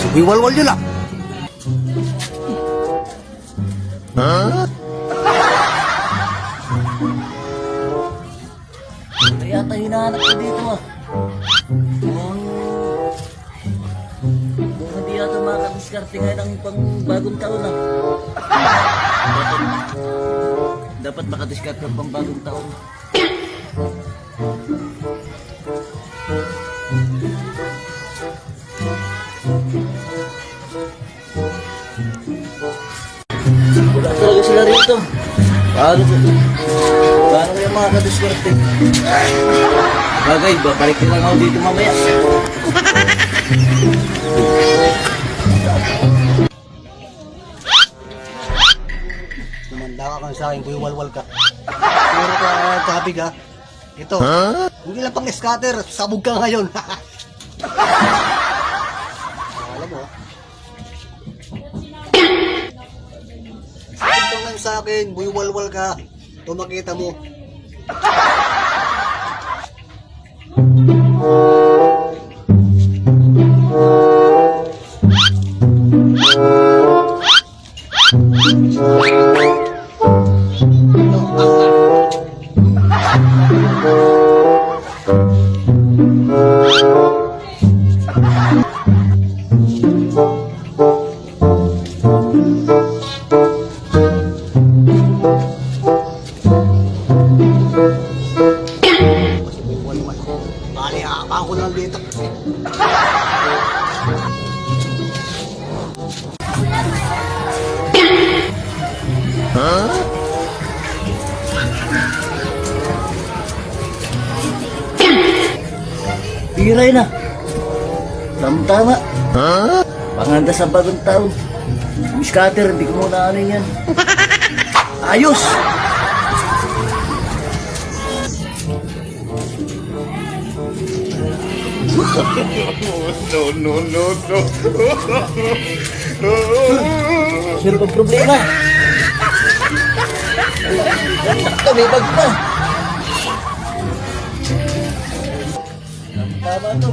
Si Wiwalwal yun ah. Kaya tayo hinahanap ko dito ah. Mukhang... Hindi yata makakadiskarte ngayon ang pang bagong taon ah. Dapat, dapat makadiskarte ang pang bagong taon. Wala talaga sila rito. Paano ko? Paano kaya makakadiskarte? Bagay, babalik na lang ako dito mamaya. Tumanda ka kang sa akin, Wiwalwal ka. Puro ka kabi ka. Ito, hindi lang pang scatter, sabog ka ngayon. Nga sa akin, buiwalwal ka. Tumakita mo. Kasi lang dito. Piray na. Tama-tama. Panganda sa bagong taon. Yung scatter, hindi ko muna ano yan. Ayos! No, no, no, no. Sino pag problema? Kami bag pa. Tama to.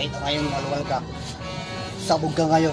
Pakita ngayon, walwal ka. Sabog ka ngayon.